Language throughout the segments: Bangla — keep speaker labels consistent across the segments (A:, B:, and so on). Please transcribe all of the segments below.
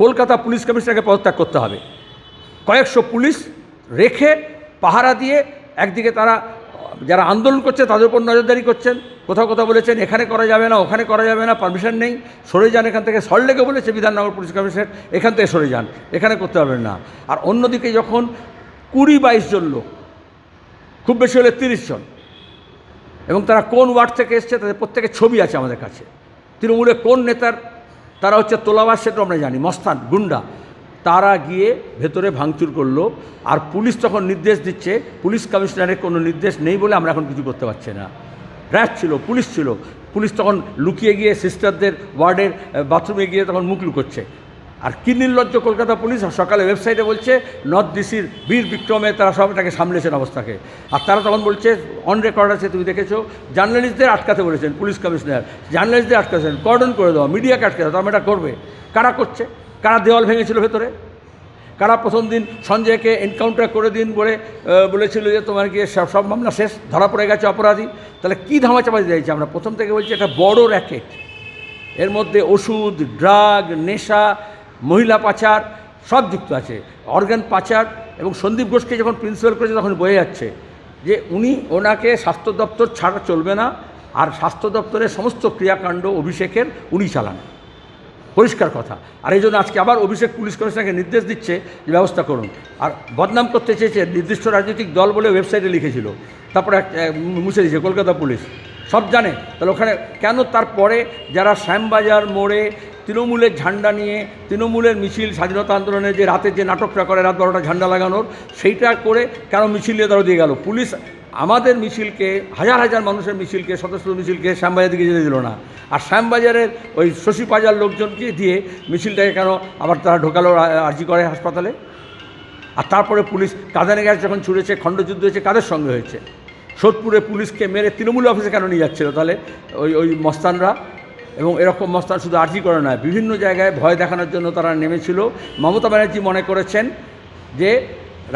A: কলকাতা পুলিশ কমিশনারকে পদত্যাগ করতে হবে। কয়েকশো পুলিশ রেখে পাহারা দিয়ে একদিকে তারা, যারা আন্দোলন করছে তাদের উপর নজরদারি করছেন। কোথাও কোথাও বলেছেন, এখানে করা যাবে না, ওখানে করা যাবে না পারমিশন নেই। সরে যান এখান থেকে। সল্টলেকে বলেছে বিধাননগর পুলিশ কমিশনার, এখান থেকে সরে যান, এখানে করতে পারবেন না। আর অন্যদিকে যখন কুড়ি বাইশ জন লোক, খুব বেশি হলে তিরিশ জন, এবং তারা কোন ওয়ার্ড থেকে এসছে, তাদের প্রত্যেকের ছবি আছে আমাদের কাছে। তৃণমূলের কোন নেতার তারা হচ্ছে তোলাবাস সেটা আমরা জানি, মস্তান, গুন্ডা। তারা গিয়ে ভেতরে ভাঙচুর করল, আর পুলিশ তখন নির্দেশ দিচ্ছে, পুলিশ কমিশনারের কোনো নির্দেশ নেই বলে আমরা এখন কিছু করতে পারছি না। র্যাব ছিল, পুলিশ ছিল। পুলিশ তখন লুকিয়ে গিয়ে সিস্টারদের, ওয়ার্ডের বাথরুমে গিয়ে তখন মুখ লুকোচ্ছে। আর কি নির্লজ্জ কলকাতা পুলিশ সকালে ওয়েবসাইটে বলছে নর্থ ডিসির বীর বিক্রমে তারা সব তাকে সামলেছেন অবস্থাকে। আর তারা তখন বলছে অন রেকর্ড আছে, তুমি দেখেছ? জার্নালিস্টদের আটকাতে বলেছেন, পুলিশ কমিশনার। জার্নালিস্টদের আটকাছেন কর্ডন করে দেওয়া মিডিয়াকে আটকে দেওয়া, তারা এটা করবে। কারা করছে? কারা দেওয়াল ভেঙেছিল ভেতরে? কারা প্রথম দিন সঞ্জয়কে এনকাউন্টার করে দিন বলে বলেছিল যে তোমার গিয়ে সব সব মামলা শেষ, ধরা পড়ে গেছে অপরাধী? তাহলে কী ধামাচাপা দিয়েছে? আমরা প্রথম থেকে বলছি একটা বড় র্যাকেট এর মধ্যে ওষুধ ড্রাগ নেশা মহিলা পাচার, সব যুক্ত আছে। অর্গান পাচার এবং সন্দীপ ঘোষকে যখন প্রিন্সিপাল করেছে তখন বয়ে যাচ্ছে যে উনি ওনাকে স্বাস্থ্য দপ্তর ছাড়া চলবে না আর স্বাস্থ্য দপ্তরের সমস্ত ক্রিয়াকাণ্ড অভিষেকের উনি চালান। পরিষ্কার কথা। আর এই জন্য আজকে আবার অভিষেক পুলিশ কমিশনারকে নির্দেশ দিচ্ছে যে ব্যবস্থা করুন। আর বদনাম করতে চেয়েছে নির্দিষ্ট রাজনৈতিক দল বলে ওয়েবসাইটে লিখেছিল। তারপরে মুছে দিয়েছে কলকাতা পুলিশ। সব জানে। তাহলে ওখানে কেন তারপরে যারা শ্যামবাজার মোড়ে তৃণমূলের ঝান্ডা নিয়ে তৃণমূলের মিছিল, স্বাধীনতা আন্দোলনে যে রাতে যে নাটকটা করে, রাত বারোটা ঝান্ডা লাগানোর, সেইটা করে কেন মিছিল নিয়ে দিয়ে গেল? পুলিশ আমাদের মিছিলকে, হাজার হাজার মানুষের মিছিলকে শত শত মিছিলকে শ্যামবাজার দিকে যেতে দিল না। আর শ্যামবাজারের ওই শশী পাজার লোকজনকে দিয়ে মিছিলটাকে কেন আবার তারা ঢোকালো আরজি করে হাসপাতালে? আর তারপরে পুলিশ কাঁদানে গ্যাস যখন ছুড়েছে, খণ্ডযুদ্ধ হয়েছে, কাদের সঙ্গে হয়েছে? সোদপুরে পুলিশকে মেরে তৃণমূল অফিসে কেন নিয়ে যাচ্ছিল? তাহলে ওই ওই মস্তানরা এবং এরকম মস্তান শুধু আর্জি করে নয় বিভিন্ন জায়গায় ভয় দেখানোর জন্য তারা নেমেছিল। মমতা ব্যানার্জি মনে করেছেন যে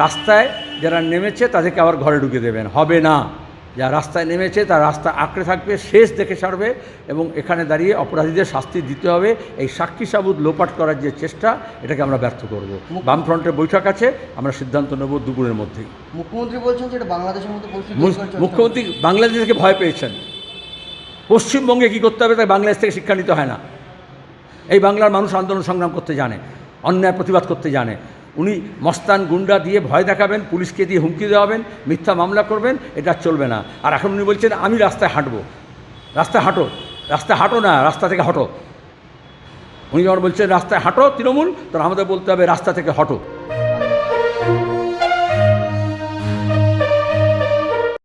A: রাস্তায় যারা নেমেছে তাদেরকে আবার ঘরে ঢুকে দেবেন। হবে না। যা রাস্তায় নেমেছে তার রাস্তা আঁকড়ে থাকবে শেষ দেখে সারবে এবং এখানে দাঁড়িয়ে অপরাধীদের শাস্তি দিতে হবে। এই সাক্ষী সাবুত লোপাট করার যে চেষ্টা এটাকে আমরা ব্যর্থ করব। বামফ্রন্টের বৈঠক আছে আমরা সিদ্ধান্ত নেব দুপুরের মধ্যেই।
B: মুখ্যমন্ত্রী বলছেন যে এটা বাংলাদেশের চেষ্টা
A: মুখ্যমন্ত্রী বাংলাদেশ থেকে ভয় পেয়েছেন। পশ্চিমবঙ্গে কী করতে হবে? তাই বাংলাদেশ থেকে শিক্ষা নিতে হয় না। এই বাংলার মানুষ আন্দোলন সংগ্রাম করতে জানে, অন্যায় প্রতিবাদ করতে জানে। উনি মস্তান গুন্ডা দিয়ে ভয় দেখাবেন, পুলিশকে দিয়ে হুমকি দেওয়াবেন, মিথ্যা মামলা করবেন, এটা চলবে না। আর এখন উনি বলছেন, আমি রাস্তায় হাঁটবো। রাস্তায় হাঁটো। রাস্তায় হাঁটো না, রাস্তা থেকে হটো। উনি যখন বলছেন, রাস্তায় হাঁটো তৃণমূল, তখন আমাদের বলতে হবে, রাস্তা থেকে হটো।